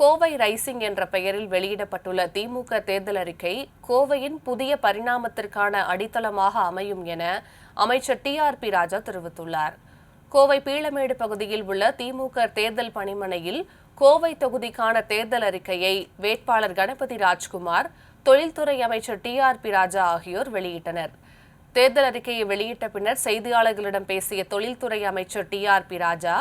Kovai rising என்ற பெயரில் வெளியிடப்பட்டுள்ள திமுக தேர்தல் அறிக்கை கோவையின் புதிய பரிணாமத்திற்கான அடித்தளமாக அமையும் என அமைச்சர் டி ஆர் பி ராஜா தெரிவித்துள்ளார். கோவை பீளமேடு பகுதியில் உள்ள திமுக தேர்தல் பணிமனையில் கோவை தொகுதிக்கான தேர்தல் அறிக்கையை வேட்பாளர் கணபதி ராஜ்குமார் தொழில்துறை அமைச்சர் டி ஆர் பி ராஜா ஆகியோர் வெளியிட்டனர். தேர்தல் அறிக்கையை வெளியிட்ட பின்னர் செய்தியாளர்களிடம் பேசிய தொழில்துறை அமைச்சர் டி ஆர் பி ராஜா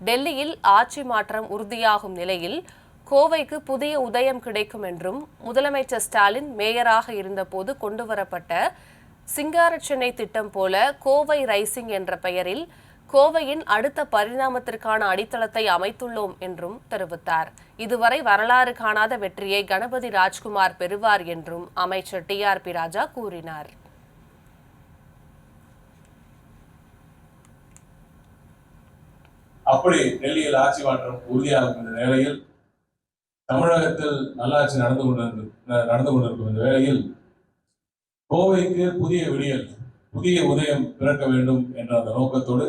டெல்லியில் ஆட்சி மாற்றம் உறுதியாகும் நிலையில் கோவைக்கு புதிய உதயம் கிடைக்கும் என்றும் முதலமைச்சர் ஸ்டாலின் மேயராக இருந்தபோது கொண்டுவரப்பட்ட சிங்கார சென்னை திட்டம் போல கோவை ரைசிங் என்ற பெயரில் கோவையின் அடுத்த பரிணாமத்திற்கான அடித்தளத்தை அமைத்துள்ளோம் என்றும் தெரிவித்தார். இதுவரை வரலாறு காணாத வெற்றியை கணபதி ராஜ்குமார் பெறுவார் என்றும் அமைச்சர் டி ஆர் பி ராஜா கூறினார். அப்படி டெல்லியில் ஆட்சி மாற்றம் உறுதியாகும் நிலையில் தமிழகத்தில் நல்லாட்சி நடந்து கொண்டிருந்த நடந்து கொண்டிருக்கும் இந்த வேளையில் கோவைக்கு புதிய விடியல் புதிய உதயம் பிறக்க வேண்டும் என்ற அந்த நோக்கத்தோடு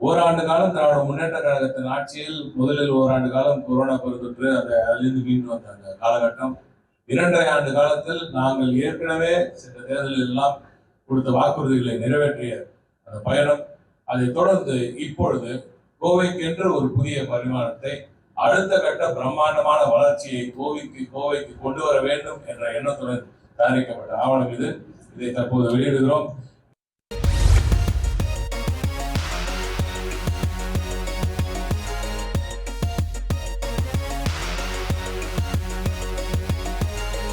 ஓராண்டு காலம் திராவிட முன்னேற்ற கழகத்தின் ஆட்சியில் முதலில் ஓராண்டு காலம் கொரோனா பெருந்தொற்று அந்த அதிலிருந்து மீண்டு வந்த அந்த காலகட்டம். இரண்டரை ஆண்டு காலத்தில் நாங்கள் ஏற்கனவே சென்ற தேர்தலில் எல்லாம் கொடுத்த வாக்குறுதிகளை நிறைவேற்றிய அந்த பயணம். அதைத் தொடர்ந்து இப்பொழுது கோவைக்கென்று ஒரு புதிய பரிமாணத்தை அடுத்த கட்ட பிரம்மாண்டமான வளர்ச்சியை கோவைக்கு கோவைக்கு கொண்டு வர வேண்டும் என்ற எண்ணத்துடன் தயாரிக்கப்பட்ட ஆவணம் இது. இதை தற்போது வெளியிடுகிறோம்.